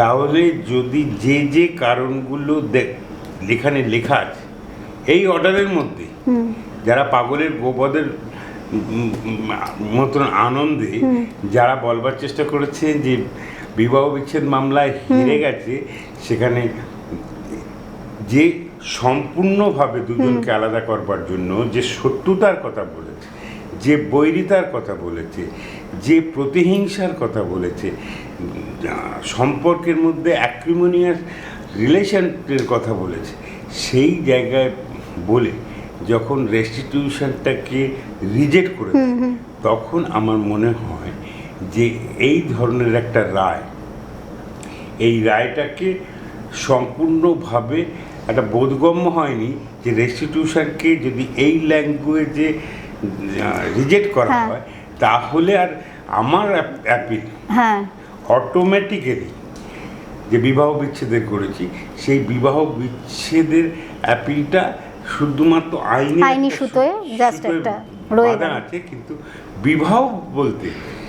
তাহলে যদি যে যে কারণগুলো দেখ- এখানে লেখা আছে এই অর্ডারের মধ্যে যারা পাগলের গোপদের মতন আনন্দে যারা বলবার চেষ্টা করেছে যে বিবাহ বিচ্ছেদ মামলায় হেরে গেছে সেখানে যে সম্পূর্ণভাবে দুজনকে আলাদা করবার জন্য যে শত্রুতার কথা বলেছে যে বৈরিতার কথা বলেছে যে প্রতিহিংসার কথা বলেছে সম্পর্কের মধ্যে অ্যাক্রিমোনিয়াস রিলেশনের কথা বলেছে সেই জায়গায় বলে যখন রেস্টিটিউশনটাকে রিজেক্ট করে তখন আমার মনে হয় যে এই ধরনের একটা রায় এই রায়টাকে সম্পূর্ণভাবে একটা বোধগম্য হয়নি যে রেস্টিটিউশনকে যদি এই ল্যাঙ্গুয়েজে রিজেক্ট করা হ্যাঁ। তাহলে আর আমার অ্যাপে হ্যাঁ অটোমেটিক্যালি যে বিবাহ বিচ্ছেদের করেছি সেই বিবাহ বিচ্ছেদের অ্যাপিলটা শুধুমাত্র আইনি আইনি সুতোয় জাস্ট একটা রয়ে। আছে কিন্তু বিবাহ বলতে